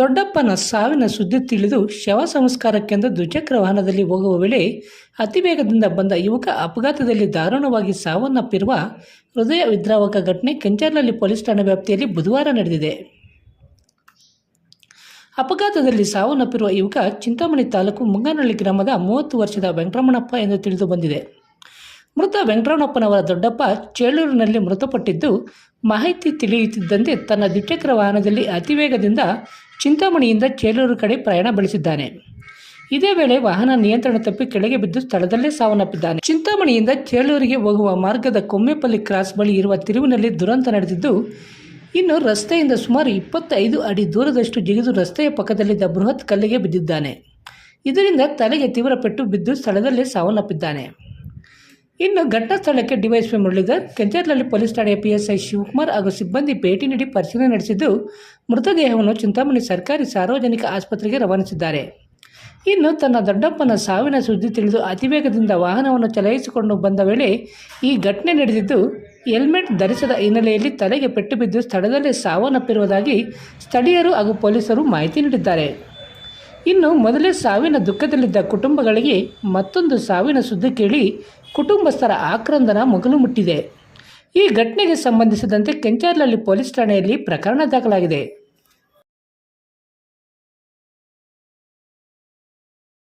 ದೊಡ್ಡಪ್ಪನ ಸಾವಿನ ಸುದ್ದಿ ತಿಳಿದು ಶವ ಸಂಸ್ಕಾರಕ್ಕೆಂದು ದ್ವಿಚಕ್ರ ವಾಹನದಲ್ಲಿ ಹೋಗುವ ವೇಳೆ ಅತಿ ವೇಗದಿಂದ ಬಂದ ಯುವಕ ಅಪಘಾತದಲ್ಲಿ ದಾರುಣವಾಗಿ ಸಾವನ್ನಪ್ಪಿರುವ ಹೃದಯ ವಿದ್ರಾವಕ ಘಟನೆ ಕೆಂಚರ್ಲಲ್ಲಿ ಪೊಲೀಸ್ ಠಾಣೆ ವ್ಯಾಪ್ತಿಯಲ್ಲಿ ಬುಧವಾರ ನಡೆದಿದೆ. ಅಪಘಾತದಲ್ಲಿ ಸಾವನ್ನಪ್ಪಿರುವ ಯುವಕ ಚಿಂತಾಮಣಿ ತಾಲೂಕು ಮುಂಗಾನಹಳ್ಳಿ ಗ್ರಾಮದ ಮೂವತ್ತು ವರ್ಷದ ವೆಂಕಟರಮಣಪ್ಪ ಎಂದು ತಿಳಿದು ಬಂದಿದೆ. ಮೃತ ವೆಂಕಟರಮಣಪ್ಪನವರ ದೊಡ್ಡಪ್ಪ ಚೇಳೂರಿನಲ್ಲಿ ಮೃತಪಟ್ಟಿದ್ದು ಮಾಹಿತಿ ತಿಳಿಯುತ್ತಿದ್ದಂತೆ ತನ್ನ ದ್ವಿಚಕ್ರ ವಾಹನದಲ್ಲಿ ಅತಿವೇಗದಿಂದ ಚಿಂತಾಮಣಿಯಿಂದ ಚೇಳೂರು ಕಡೆ ಪ್ರಯಾಣ ಬೆಳೆಸಿದ್ದಾನೆ. ಇದೇ ವೇಳೆ ವಾಹನ ನಿಯಂತ್ರಣ ತಪ್ಪಿ ಕೆಳಗೆ ಬಿದ್ದು ಸ್ಥಳದಲ್ಲೇ ಸಾವನ್ನಪ್ಪಿದ್ದಾನೆ. ಚಿಂತಾಮಣಿಯಿಂದ ಚೇಳೂರಿಗೆ ಹೋಗುವ ಮಾರ್ಗದ ಕೊಮ್ಮೆಪಲ್ಲಿ ಕ್ರಾಸ್ ಬಳಿ ಇರುವ ತಿರುವಿನಲ್ಲಿ ದುರಂತ ನಡೆದಿದ್ದು, ಇನ್ನು ರಸ್ತೆಯಿಂದ ಸುಮಾರು ಇಪ್ಪತ್ತೈದು ಅಡಿ ದೂರದಷ್ಟು ಜಿಗಿದು ರಸ್ತೆಯ ಪಕ್ಕದಲ್ಲಿದ್ದ ಬೃಹತ್ ಕಲ್ಲಿಗೆ ಬಿದ್ದಿದ್ದಾನೆ. ಇದರಿಂದ ತಲೆಗೆ ತೀವ್ರ ಪೆಟ್ಟು ಬಿದ್ದು ಸ್ಥಳದಲ್ಲೇ ಸಾವನ್ನಪ್ಪಿದ್ದಾನೆ. ಇನ್ನು ಘಟನಾ ಸ್ಥಳಕ್ಕೆ ಡಿವೈಎಸ್ಪಿ ಮುರಳೀಧರ್ ಕೆಂಚರ್ಲಲ್ಲಿ ಪೊಲೀಸ್ ಠಾಣೆಯ ಪಿಎಸ್ಐ ಶಿವಕುಮಾರ್ ಹಾಗೂ ಸಿಬ್ಬಂದಿ ಭೇಟಿ ನೀಡಿ ಪರಿಶೀಲನೆ ನಡೆಸಿದ್ದು ಮೃತದೇಹವನ್ನು ಚಿಂತಾಮಣಿ ಸರ್ಕಾರಿ ಸಾರ್ವಜನಿಕ ಆಸ್ಪತ್ರೆಗೆ ರವಾನಿಸಿದ್ದಾರೆ. ಇನ್ನು ತನ್ನ ದೊಡ್ಡಪ್ಪನ ಸಾವಿನ ಸುದ್ದಿ ತಿಳಿದು ಅತಿವೇಗದಿಂದ ವಾಹನವನ್ನು ಚಲಾಯಿಸಿಕೊಂಡು ಬಂದ ವೇಳೆ ಈ ಘಟನೆ ನಡೆದಿದ್ದು ಹೆಲ್ಮೆಟ್ ಧರಿಸದ ಹಿನ್ನೆಲೆಯಲ್ಲಿ ತಲೆಗೆ ಪೆಟ್ಟು ಬಿದ್ದು ಸ್ಥಳದಲ್ಲೇ ಸಾವನ್ನಪ್ಪಿರುವುದಾಗಿ ಸ್ಥಳೀಯರು ಹಾಗೂ ಪೊಲೀಸರು ಮಾಹಿತಿ ನೀಡಿದ್ದಾರೆ. ಇನ್ನು ಮೊದಲೇ ಸಾವಿನ ದುಃಖದಲ್ಲಿದ್ದ ಕುಟುಂಬಗಳಿಗೆ ಮತ್ತೊಂದು ಸಾವಿನ ಸುದ್ದಿ ಕೇಳಿ ಕುಟುಂಬಸ್ಥರ ಆಕ್ರಂದನ ಮುಗಿಲು ಮುಟ್ಟಿದೆ. ಈ ಘಟನೆಗೆ ಸಂಬಂಧಿಸಿದಂತೆ ಕೆಂಚಾರ್ಲಲ್ಲಿ ಪೊಲೀಸ್ ಠಾಣೆಯಲ್ಲಿ ಪ್ರಕರಣ ದಾಖಲಾಗಿದೆ.